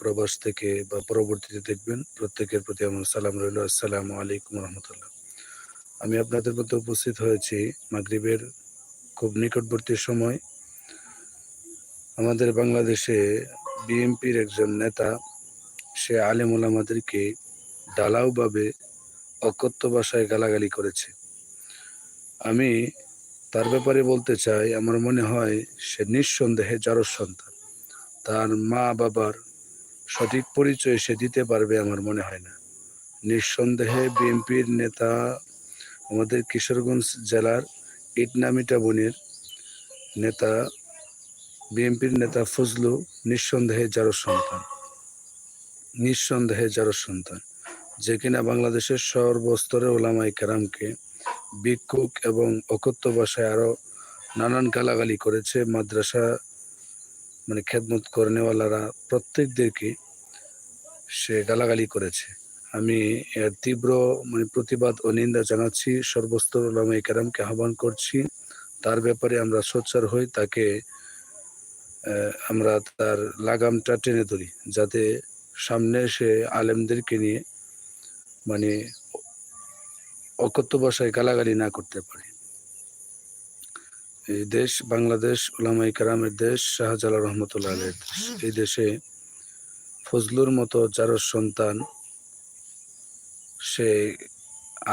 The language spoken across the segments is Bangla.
প্রবাস থেকে বা পরবর্তীতে দেখবেন প্রত্যেকের প্রতি আমার সালাম রইল। আসসালামু আলাইকুম রহমতুল্লাহ। আমি আপনাদের মধ্যে উপস্থিত হয়েছি মাগরিবের খুব নিকটবর্তী সময়। আমাদের বাংলাদেশে বিএনপির একজন নেতা, সে আলেমুল আমাদেরকে ডালাওভাবে অকথ্য ভাষায় গালাগালি করেছে। আমি তার ব্যাপারে বলতে চাই, আমার মনে হয় সে নিঃসন্দেহে যারও সন্তান। তার মা বাবার সঠিক পরিচয় সে দিতে পারবে আমার মনে হয় না। নিঃসন্দেহে বিএনপির নেতা আমাদের কিশোরগঞ্জ জেলার ইটনামিটা বনের নেতা, বিএনপির নেতা ফজলু নিঃসন্দেহে যারও সন্তান। নিঃসন্দেহে যারও সন্তান। যে কিনা বাংলাদেশের সর্বস্তরে ওলামাই কেরামকে ভিক্ষুক এবং অকথ্য ভাষায় আরও নানান গালাগালি করেছে মাদ্রাসা মানে খেদমত করেনেওয়ালারা প্রত্যেকদেরকে সে গালাগালি করেছে। আমি এর তীব্র মানে প্রতিবাদ ও নিন্দা জানাচ্ছি। সর্বস্তর ওলামাই কেরামকে আহ্বান করছি। তার ব্যাপারে আমরা সোচ্চার হই, তাকে আমরা তার লাগামটা টেনে ধরি, যাতে সামনে সে আলেমদেরকে নিয়ে মানে অকথ্য ভাষায় গালাগালি না করতে পারে। এই দেশ, বাংলাদেশ ওলামাই কারামের দেশ, শাহজালাল রহমতুল্লাহ এই দেশে ফজলুর মতো যার সন্তান, সে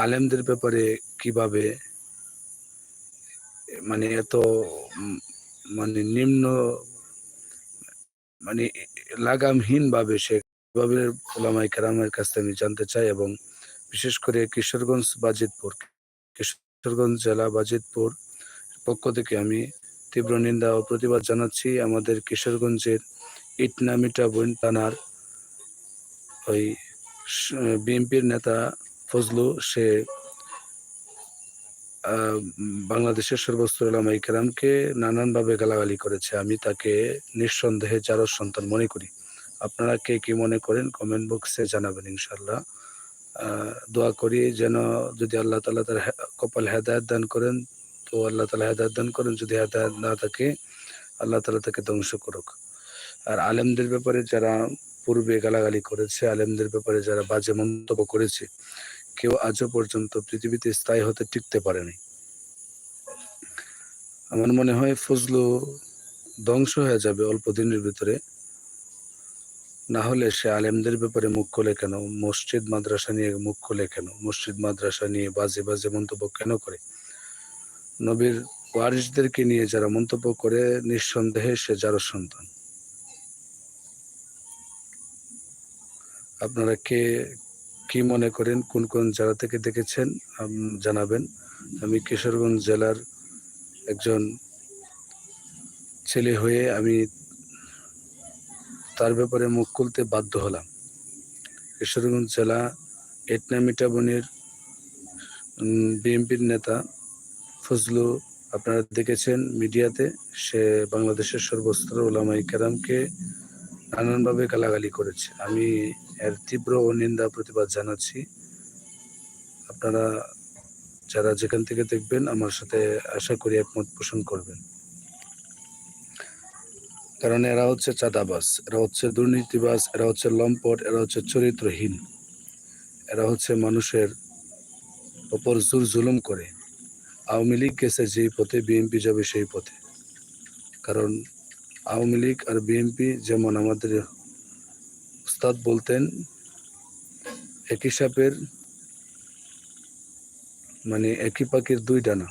আলেমদের ব্যাপারে কীভাবে মানে এত মানে নিম্ন মানে লাগামহীন ভাবে সে কীভাবে ওলামাই কেরামের কাছ থেকে আমি জানতে চাই এবং বিশেষ করে কিশোরগঞ্জ বাজিতপুর কিশোরগঞ্জ জেলা বাজিতপুর পক্ষ থেকে আমি তীব্র নিন্দা ও প্রতিবাদ জানাচ্ছি। আমাদের কিশোরগঞ্জের ইটনামিটা বইন থানার ওই বিএনপির নেতা ফজলু, সে বাংলাদেশের সর্বস্তর ইলামাই কেরামকে নানানভাবে গালাগালি করেছে। আমি তাকে নিঃসন্দেহে যারও সন্তান মনে করি। আপনারা কে কি মনে করেন কমেন্ট বক্সে জানাবেন ইনশাল্লাহ দোয়া করি যেন যদি আল্লাহ তালা তার কপাল হেদায়ত দান করেন, তো আল্লাহ তালা হেদায়ত দান করেন। যদি হেদায়ত না থাকে, আল্লাহ তালা তাকে ধ্বংস করুক। আর আলেমদের ব্যাপারে যারা পূর্বে গালাগালি করেছে, আলেমদের ব্যাপারে যারা বাজে মন্তব্য করেছে, কেউ আজও পর্যন্ত পৃথিবীতে স্থায়ী হতে টিকতে পারেনি। আমার মনে হয় ফজলু ধ্বংস হয়ে যাবে অল্প দিনের ভিতরে। না হলে সে আলেমদের ব্যাপারে মুখ খোলে কেন? মসজিদ, মাদ্রাসা নিয়ে মুখ খোলে কেন? মসজিদ, মাদ্রাসা নিয়ে বাজে বাজে মন্তব্য কেন করে? নবীর ওয়ারিসদেরকে নিয়ে যারা মন্তব্য করে, নিঃসন্দেহে সে যারও সন্তান। আপনারা কে, কি মনে করেন, কোন কোন জেলা থেকে দেখেছেন জানাবেন। আমি কিশোরগঞ্জ জেলার একজন ছেলে হয়ে আমি তার ব্যাপারে মুখ খুলতে বাধ্য হলাম। কিশোরগঞ্জ জেলা এটনামিটা বনের বিএনপির নেতা ফজলু, আপনারা দেখেছেন মিডিয়াতে, সে বাংলাদেশের সর্বস্তর ওলামাই কেরামকে নানানভাবে গালাগালি করেছে। আমি এর তীব্র ও নিন্দা প্রতিবাদ জানাচ্ছি। আপনারা যারা যেখান থেকে দেখবেন, আমার সাথে আশা করি একমত পোষণ করবেন। কারণ এরা হচ্ছে চাঁদাবাস এরা হচ্ছে দুর্নীতিবাস এরা হচ্ছে লম্পট, এরা হচ্ছে চরিত্রহীন। এরা হচ্ছে মানুষের ওপর জোর জুলুম করে। আওয়ামী লীগ গেছে যেই পথে, বিএনপি যাবে সেই পথে। কারণ আওয়ামী লীগ আর বিএনপি যেমন আমাদের উস্তাদ বলতেন, একই সাপের মানে একই পাখির দুই ডানা।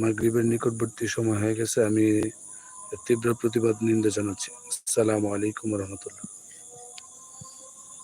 মাগরিবের নিকটবর্তী সময় হয়ে গেছে, আমি তীব্র প্রতিবাদ নিন্দা জানাচ্ছি। আসসালামু আলাইকুম রহমতুল্লাহ।